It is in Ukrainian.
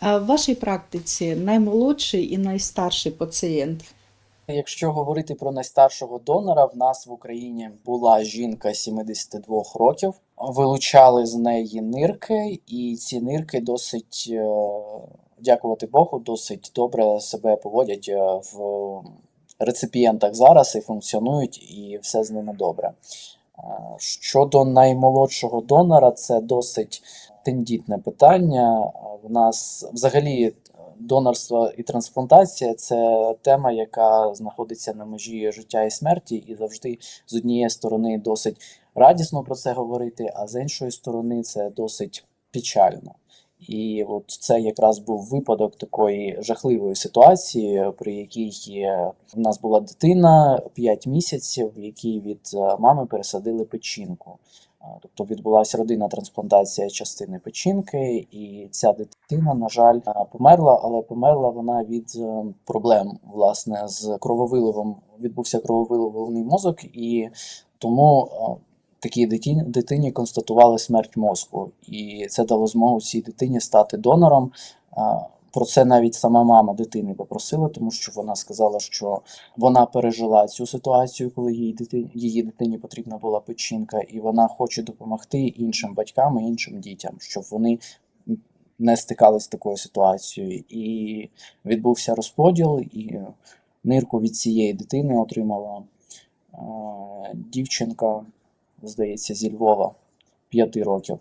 А в вашій практиці наймолодший і найстарший пацієнт. Якщо говорити про найстаршого донора, в нас в Україні була жінка 72 років. Вилучали з неї нирки, і ці нирки досить, е, дякувати Богу, досить добре себе поводять е, в реципієнтах зараз і функціонують, і все з ними добре. Е, Щодо наймолодшого донора, це досить тендітне питання. В нас взагалі донорство і трансплантація це тема, яка знаходиться на межі життя і смерті, і завжди з однієї сторони досить радісно про це говорити, а з іншої сторони це досить печально. І от це якраз був випадок такої жахливої ситуації, при якій е, в нас була дитина 5 місяців, в якій від е, мами пересадили печінку. Тобто відбулася родинна трансплантація частини печінки, і ця дитина, на жаль, померла, але померла вона від е, проблем власне з крововиливом. Відбувся крововиливний мозок, і тому такій дитині, дитині констатували смерть мозку, і це дало змогу цій дитині стати донором. Про це навіть сама мама дитини попросила, тому що вона сказала, що вона пережила цю ситуацію, коли її дитині, її дитині потрібна була печінка, і вона хоче допомогти іншим батькам і іншим дітям, щоб вони не стикалися з такою ситуацією. І відбувся розподіл, і нирку від цієї дитини отримала е, дівчинка, здається, зі Львова 5 років.